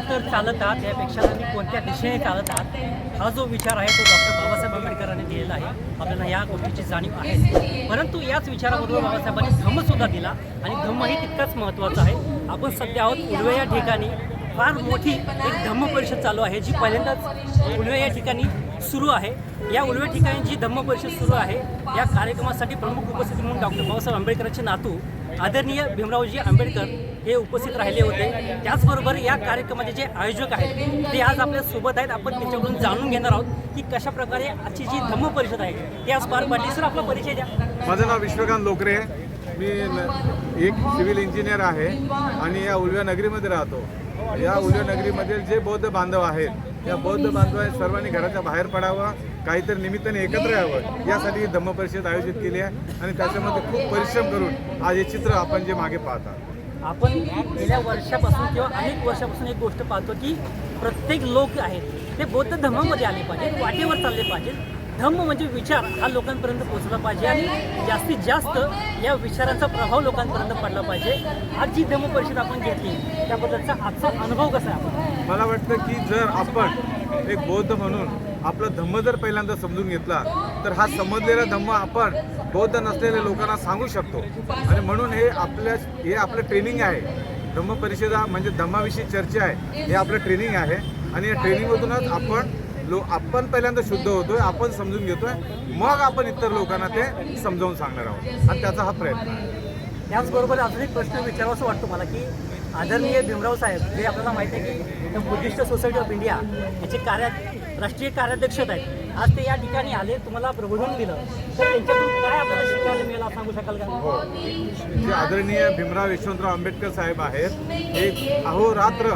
चालत आहात यापेक्षा तुम्ही कोणत्या दिशेने चालत आहात? हा जो विचार आहे तो डॉक्टर बाबासाहेब आंबेडकरांनी दिलेला आहे. आपल्याला या गोष्टीची जाणीव आहे. परंतु याच विचाराबरोबर बाबासाहेबांनी धम्मसुद्धा दिला. आणि धम्मही तितकाच महत्त्वाचा आहे. आपण सध्या आहोत उर्वे या ठिकाणी. फार मोठी एक धम्म परिषद चालू आहे जी पहिल्यांदाच उलवे या ठिकाणी सुरू आहे. या उलवे ठिकाणी जी धम्म परिषद सुरू आहे या कार्यक्रमासाठी प्रमुख उपस्थिती म्हणून डॉक्टर बाबासाहेब आंबेडकरांचे नातू आदरणीय भीमरावजी आंबेडकर हे उपस्थित राहिले होते. त्याचबरोबर या कार्यक्रमाचे जे आयोजक आहेत ते आज आपल्यासोबत आहेत. आपण त्यांच्याकडून जाणून घेणार आहोत की कशा प्रकारे आजची जी धम्म परिषद आहे ते आज पार पाडली. सर आपला परिचय द्या. माझं नाव विश्वकांत लोकरे आहे. मी एक सिव्हिल इंजिनियर आहे आणि या उलव्या नगरीमध्ये राहतो. या उलव्या नगरीमधील जे बौद्ध बांधव आहेत या बौद्ध बांधव सर्वांनी घराच्या बाहेर पडावं काहीतरी निमित्ताने एकत्र यावं यासाठी ही धम्म परिषद आयोजित केली आहे आणि त्याच्यामध्ये खूप परिश्रम करून आज हे चित्र आपण जे मागे पाहता. आपण गेल्या वर्षापासून किंवा अनेक वर्षापासून एक गोष्ट पाहतो की प्रत्येक लोक आहेत ते बौद्ध धर्मामध्ये आले पाहिजे वाटेवर चालले पाहिजेत. धम्म म्हणजे विचार हा लोकांपर्यंत पोहोचला पाहिजे आणि जास्तीत जास्त या विचारांचा प्रभाव लोकांपर्यंत पडला पाहिजे. आज जी धम्म परिषद आपण घेतली त्याबद्दलचा आजचा अनुभव कसा आहे? मला वाटतं की जर आपण एक बौद्ध म्हणून आपला धम्म जर पहिल्यांदा समजून घेतला तर हा समजलेला धम्म आपण बौद्ध नसलेल्या लोकांना सांगू शकतो. आणि म्हणून हे आपल्या हे आपलं ट्रेनिंग आहे. धम्म परिषदा म्हणजे धम्माविषयी चर्चा आहे. हे आपलं ट्रेनिंग आहे. आणि या ट्रेनिंगमधूनच आपण लो आपण पहिल्यांदा शुद्ध होतोय आपण समजून घेतोय मग आपण इतर लोकांना ते समजावून सांगणार आहोत. आणि त्याचा हा प्रयत्न आहे. त्याचबरोबर अजून एक प्रश्न विचारावासा वाटतो मला की आदरणीय भीमराव साहेब जे आपल्याला माहिती आहे की बुद्धिस्ट सोसायटी ऑफ इंडिया याचे कार्य राष्ट्रीय कार्याध्यक्ष आहेत. आज ते या ठिकाणी आले तुम्हाला प्रबोधन दिलं. तर त्यांच्यातून काय आपल्याला शिकायला मिळेल असं सांगू शकाल का? जे आदरणीय भीमराव यशवंतराव आंबेडकर साहेब आहेत हे अहोरात्र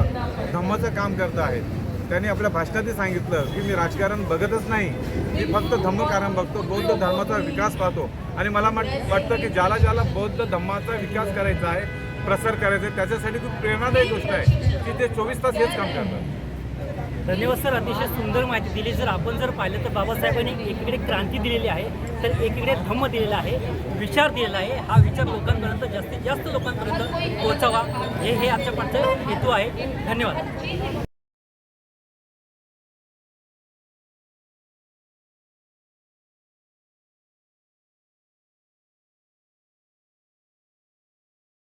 धम्माचं काम करत आहेत. त्यांनी आपल्या भाषणातही सांगितलं की मी राजकारण बघतच नाही. मी फक्त धम्मकारण बघतो बौद्ध धर्माचा विकास पाहतो. आणि मला वाटतं की ज्याला ज्याला बौद्ध धम्माचा विकास करायचा आहे प्रसार करायचा आहे त्याच्यासाठी खूप प्रेरणादायी गोष्ट आहे की ते चोवीस तास हेच काम करतात. धन्यवाद सर अतिशय सुंदर माहिती दिली. जर आपण जर पाहिलं तर बाबासाहेबांनी एकीकडे क्रांती दिलेली आहे तर एकीकडे धम्म दिलेला आहे विचार दिलेला आहे. हा विचार लोकांपर्यंत जास्तीत जास्त लोकांपर्यंत पोहोचावा. हे हे आमच्या पाठचं हेतू आहे. धन्यवाद.